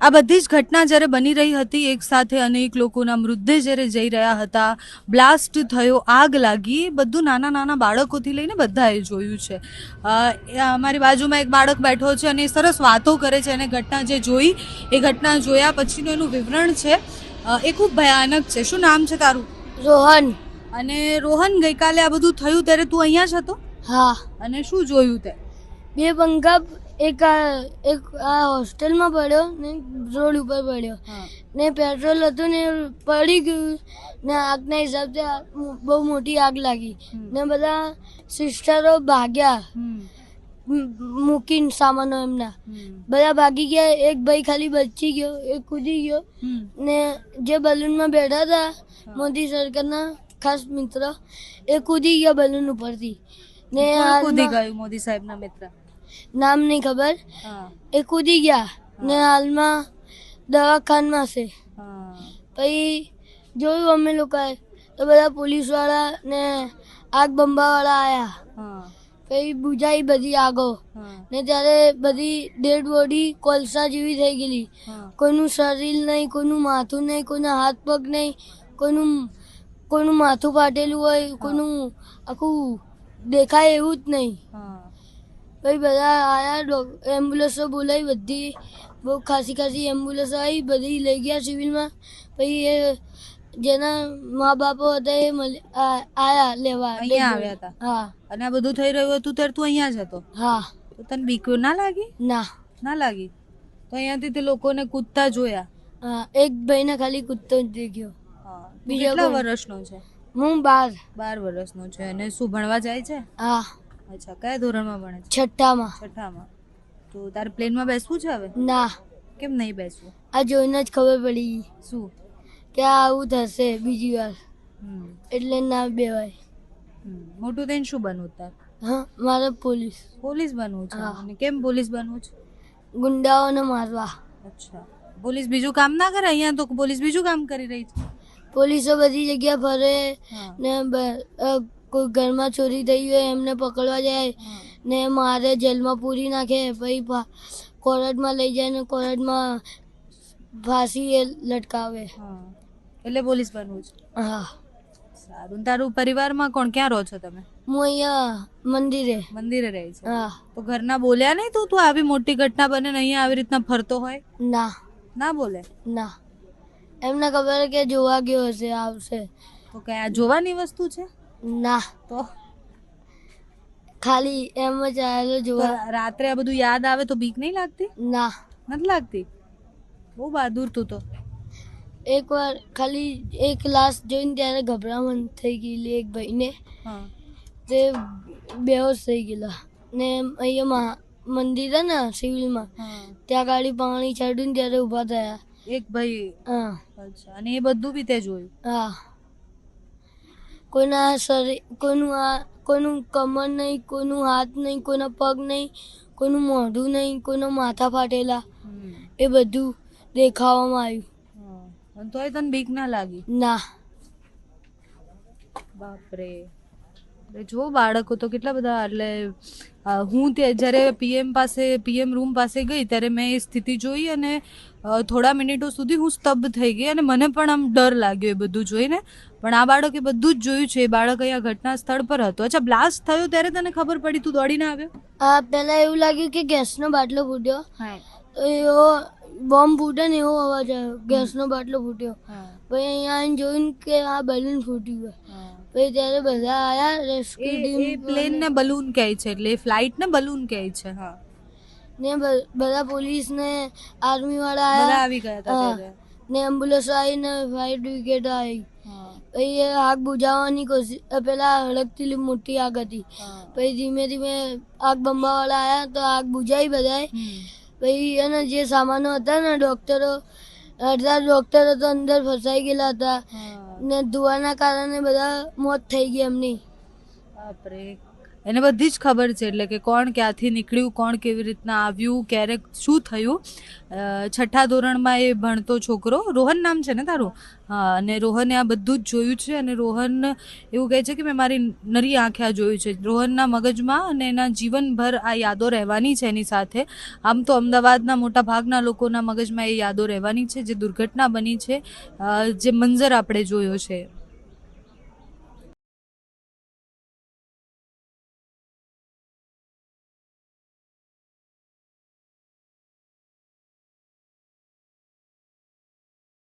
આ બધી જ ઘટના જ્યારે બની રહી હતી એક સાથે અનેક લોકોના મૃતદેહ જ્યારે જઈ રહ્યા હતા બ્લાસ્ટ થયો આગ લાગી એ બધું નાના નાના બાળકોથી લઈને બધાએ જોયું છે. અમારી બાજુમાં એક બાળક બેઠો છે અને એ સરસ વાતો કરે છે. અને ઘટના જે જોઈ એ ઘટના જોયા પછીનું એનું વિવરણ છે. એ ખૂબ ભયાનક છે. શું નામ છે તારું? રોહન. અને રોહન ગઈકાલે આ બધું થયું ત્યારે તું અહીંયા જ હતો? હા. અને શું જોયું તે? બે પંખા એક આ એક આ હોસ્ટેલમાં પડ્યો ને રોડ ઉપર પડ્યો. ને પેટ્રોલ હતું ને પડી ગયું ને આગના હિસાબથી આ બહુ મોટી આગ લાગી. ને બધા સિસ્ટરો ભાગ્યા. મૂકીને સામાનો એમના. બધા ભાગી ગયા એક ભાઈ ખાલી બચી ગયો એક કૂદી ગયો. ને જે બલૂનમાં બેઠા હતા મોદી સરકારના ખાસ મિત્ર એ કૂદી ગયા બલૂન ઉપરથી. ને કૂદી ગયું મોદી સાહેબના મિત્ર? નામ નહીં ખબર. એ કૂદી ગયા ને હાલમાં દવાખાનામાં છે. પછી જોયું અમે લોકોએ તો બધા પોલીસવાળા ને આગ બંબાવાળા આવ્યા હા. પછી બુજાઈ બધી આગો. ને ત્યારે બધી ડેડ બોડી કોલસા જેવી થઈ ગયેલી. કોઈનું શરીર નહીં કોઈનું માથું નહીં કોઈના હાથ પગ નહીં કોઈનું કોઈનું માથું ફાટેલું હોય કોઈનું આખું દેખાય એવું જ નહીં. પછી બધા આયા એમ્બ્યુલન્સો બોલાવી બધી બહુ ખાસી ખાસી એમ્બ્યુલન્સ આવી બધી લઈ ગયા સિવિલમાં પછી એ જેના મા બાપો હતા એ આયા લેવા અહીંયા આવ્યા હતા? હા. અને આ બધું થઈ રહ્યું હતું ત્યારે તું અહીંયા જ હતો? હા. તો તને બીક ના લાગી? ના. ના લાગી? તો અહીંયાથી તે લોકોને કૂદતા જોયા? હા એક ભાઈને ખાલી કૂદતો જ દેખ્યો બીજો કેટલા વર્ષનો છે? હું બાર. બાર વર્ષનો છે. અને શું ભણવા જાય છે? હા. અચ્છા કયા ધોરણમાં ભણે છે? છઠ્ઠામાં. છઠ્ઠામાં. તો તારે પ્લેનમાં બેસવું છે હવે? ના. કેમ નહીં બેસવું? આ જોઈને જ ખબર પડી. શું? કે આ આવું થશે બીજી વાર. એટલે ના બેવાય. મોટું થઈને શું બનવું તાર? હા મારે પોલીસ. પોલીસ બનવું છે. અને કેમ પોલીસ બનવું છે? ગુંડાઓને મારવા. અચ્છા. પોલીસ બીજું કામ ના કરે? અહીંયા તો પોલીસ બીજું કામ કરી રહી છે. પોલીસો બધી જગ્યા ફરે ને કોઈ ઘરમાં ચોરી થઈ હોય એમને પકડવા જાય ને મારે જેલમાં પૂરી નાખે પછી કોર્ટમાં લઈ જાય ને કોર્ટમાં ફાંસી એ લટકાવે. હા. એટલે પોલીસ બનવું છે. હા. સારું. તારું પરિવારમાં કોણ ક્યાં રહો છો તમે? હું અહીંયા મંદિરે. મંદિરે રહી છે. હા. તો ઘરના બોલ્યા નહીં તું તું આવી મોટી ઘટના બને ને અહીંયા આવી રીતના ફરતો હોય? ના. ના બોલે? ના. એમને ખબર કે જોવા ગયો હશે આવશે. તો કયા આ જોવાની વસ્તુ છે? ના. તો? ખાલી એમ જ આવેલો જોવા. રાત્રે આ બધું યાદ આવે તો બીક નહીં લાગતી? ના. નથી લાગતી? બહુ બહાદુર તું તો. એકવાર ખાલી એક ક્લાસ જોઈને ત્યારે ગભરામણ થઈ ગયેલી એક ભાઈને. ને તે બેહોશ થઈ ગયેલા. ને અહીંયા મહા- મંદિર હે ને સિવિલમાં ત્યાં ગાડી પાણી ચડ્યું ને ત્યારે ઊભા થયા. એક ભાઈ. હા. અચ્છા. અને એ બધું બી તે જોયું? હા. કોઈના શરીર કોઈનું આ કોઈનું કમર નહીં કોઈનું હાથ નહીં કોઈના પગ નહીં કોઈનું મોઢું નહીં કોઈના માથા ફાટેલા. એ બધું દેખાવામાં આવ્યું. તોય તને બીક ના લાગી? ના. બાપરે. જો બાળકો તો કેટલા બધા એટલે હું તે જ્યારે પીએમ પાસે પીએમ રૂમ પાસે ગઈ ત્યારે મેં એ સ્થિતિ જોઈ અને થોડા મિનિટો સુધી હું સ્તબ્ધ થઈ ગઈ અને મને પણ આમ ડર લાગ્યો એ બધું જોઈને. પણ આ બાળકે બધું જ જોયું છે. એ બાળક અહીંયા ઘટના સ્થળ પર હતો. અચ્છા બ્લાસ્ટ થયો ત્યારે તને ખબર પડી તું દોડીને આવ્યો? હા પહેલાં એવું લાગ્યું કે ગેસનો બાટલો ફૂટ્યો. તો એવો બોમ્બ ફૂટે ને એવો અવાજ આવ્યો. ગેસનો બાટલો ફૂટ્યો. પછી અહીંયા આવીને જોયું કે આ બેલૂન ફૂટ્યું પછી ત્યારે બધા આયા રેસ્ક્યુ ટીમ પ્લેન ને બલૂન કહે છે એટલે ફ્લાઇટ ને બલૂન કહે છે હા. ને બધા પોલીસ ને આર્મી વાળા આયા. આવી ગયા હતા ને એમ્બ્યુલન્સ આવી ને ફાયર બ્રિગેડ આવી પછી એ આગ બુઝાવવાની કોશિશ પેલા હળગતી મોટી આગ હતી. પછી ધીમે ધીમે આગ બંબાવાળા આયા તો આગ બુઝાઈ બધાએ પછી એના જે સામાનો હતા ને ડોક્ટરો અડધા ડોક્ટરો તો અંદર ફસાઈ ગયેલા હતા. ને ધુવાના કારણે બધા મોત થઈ ગઈ એમની. બાપરે. એને બધી જ ખબર છે, એટલે કે કોણ ક્યાંથી નીકળ્યું, કોણ કેવી રીતના આવ્યું, ક્યારે શું થયું. છઠ્ઠા ધોરણમાં એ ભણતો છોકરો, રોહન નામ છે ને તારું? હા, અને રોહને આ બધું જ જોયું છે, અને રોહન એવું કહે છે કે મેં મારી નરી આંખે આ જોયું છે. રોહનના મગજમાં અને એના જીવનભર આ યાદો રહેવાની છે એની સાથે. આમ તો અમદાવાદના મોટા ભાગના લોકોના મગજમાં એ યાદો રહેવાની છે, જે દુર્ઘટના બની છે જે મંજર આપણે જોયો છે.